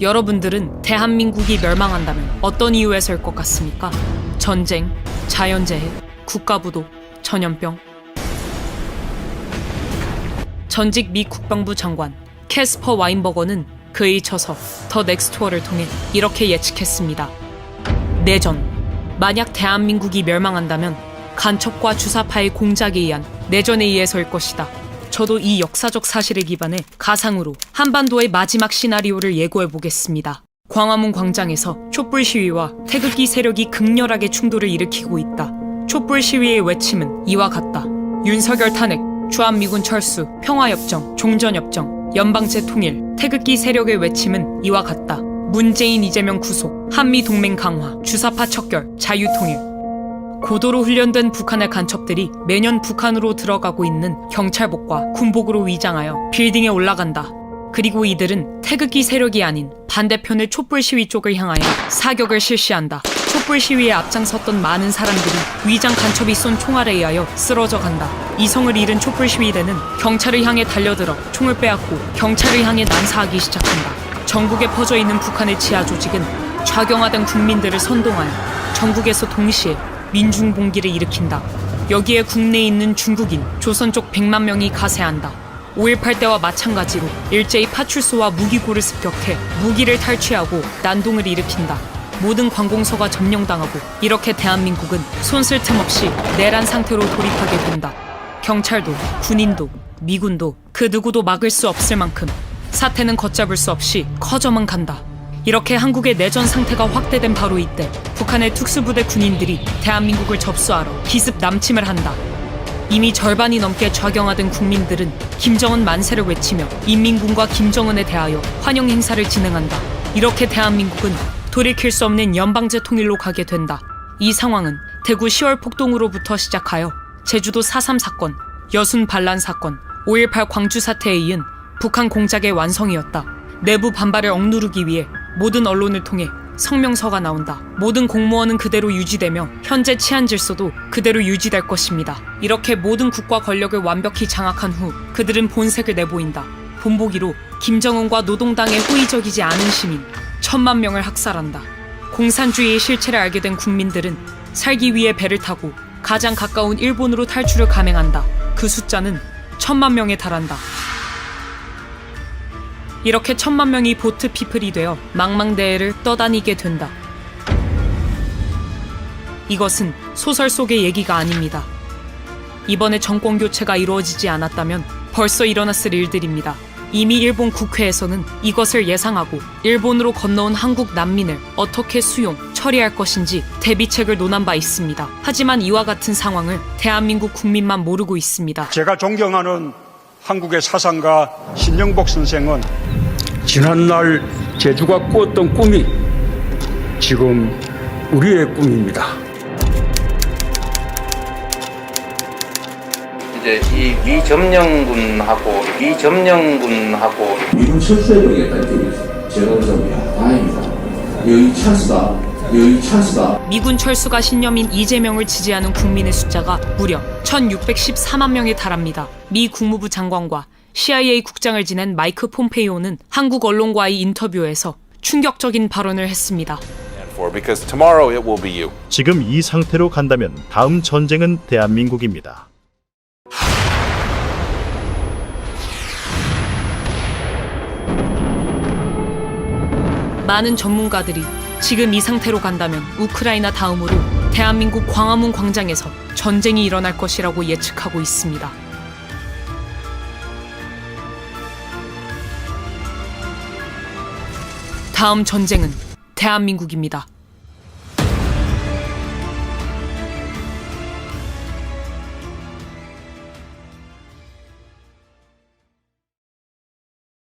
여러분들은 대한민국이 멸망한다면 어떤 이유에서일 것 같습니까? 전쟁, 자연재해, 국가부도, 전염병. 전직 미 국방부 장관 캐스퍼 와인버거는 그에 쳐서 더 넥스트워를 통해 이렇게 예측했습니다. 내전. 만약 대한민국이 멸망한다면 간첩과 주사파의 공작에 의한 내전에 의해서일 것이다. 저도 이 역사적 사실에 기반해 가상으로 한반도의 마지막 시나리오를 예고해 보겠습니다. 광화문 광장에서 촛불 시위와 태극기 세력이 극렬하게 충돌을 일으키고 있다. 촛불 시위의 외침은 이와 같다. 윤석열 탄핵, 주한미군 철수, 평화협정, 종전협정, 연방제 통일, 태극기 세력의 외침은 이와 같다. 문재인 이재명 구속, 한미 동맹 강화, 주사파 척결, 자유통일, 고도로 훈련된 북한의 간첩들이 매년 북한으로 들어가고 있는 경찰복과 군복으로 위장하여 빌딩에 올라간다. 그리고 이들은 태극기 세력이 아닌 반대편의 촛불 시위 쪽을 향하여 사격을 실시한다. 촛불 시위에 앞장섰던 많은 사람들이 위장 간첩이 쏜 총알에 의하여 쓰러져 간다. 이성을 잃은 촛불 시위대는 경찰을 향해 달려들어 총을 빼앗고 경찰을 향해 난사하기 시작한다. 전국에 퍼져 있는 북한의 지하 조직은 좌경화된 국민들을 선동하여 전국에서 동시에 민중 봉기를 일으킨다. 여기에 국내에 있는 중국인, 조선 쪽 100만 명이 가세한다. 5.18 때와 마찬가지로 일제히 파출소와 무기고를 습격해 무기를 탈취하고 난동을 일으킨다. 모든 관공서가 점령당하고 이렇게 대한민국은 손쓸 틈 없이 내란 상태로 돌입하게 된다. 경찰도, 군인도, 미군도 그 누구도 막을 수 없을 만큼 사태는 걷잡을 수 없이 커져만 간다. 이렇게 한국의 내전 상태가 확대된 바로 이때 북한의 특수부대 군인들이 대한민국을 접수하러 기습 남침을 한다. 이미 절반이 넘게 좌경화된 국민들은 김정은 만세를 외치며 인민군과 김정은에 대하여 환영 행사를 진행한다. 이렇게 대한민국은 돌이킬 수 없는 연방제 통일로 가게 된다. 이 상황은 대구 10월 폭동으로부터 시작하여 제주도 4.3 사건, 여순 반란 사건, 5.18 광주 사태에 이은 북한 공작의 완성이었다. 내부 반발을 억누르기 위해 모든 언론을 통해 성명서가 나온다. 모든 공무원은 그대로 유지되며 현재 치안 질서도 그대로 유지될 것입니다. 이렇게 모든 국가 권력을 완벽히 장악한 후 그들은 본색을 내보인다. 본보기로 김정은과 노동당에 호의적이지 않은 시민 천만 명을 학살한다. 공산주의의 실체를 알게 된 국민들은 살기 위해 배를 타고 가장 가까운 일본으로 탈출을 감행한다. 그 숫자는 천만 명에 달한다. 이렇게 천만 명이 보트 피플이 되어 망망대해를 떠다니게 된다. 이것은 소설 속의 얘기가 아닙니다. 이번에 정권 교체가 이루어지지 않았다면 벌써 일어났을 일들입니다. 이미 일본 국회에서는 이것을 예상하고 일본으로 건너온 한국 난민을 어떻게 수용, 처리할 것인지 대비책을 논한 바 있습니다. 하지만 이와 같은 상황을 대한민국 국민만 모르고 있습니다. 제가 존경하는 한국의 사상가 신영복 선생은 지난날 제주가 꾸었던 꿈이 지금 우리의 꿈입니다. 이제 이 미점령군하고 미점령군하고 미군 철수해버리겠다는 있어요. 제가 그래서 야 다행이다. 여기 찬스다. 여기 찬스다. 미군 철수가 신념인 이재명을 지지하는 국민의 숫자가 무려 1614만 명에 달합니다. 미 국무부 장관과 CIA 국장을 지낸 마이크 폼페이오는 한국 언론과의 인터뷰에서 충격적인 발언을 했습니다. for because tomorrow it will be you. 지금 이 상태로 간다면 다음 전쟁은 대한민국입니다. 많은 전문가들이 지금 이 상태로 간다면 우크라이나 다음으로 대한민국 광화문 광장에서 전쟁이 일어날 것이라고 예측하고 있습니다. 다음 전쟁은 대한민국입니다.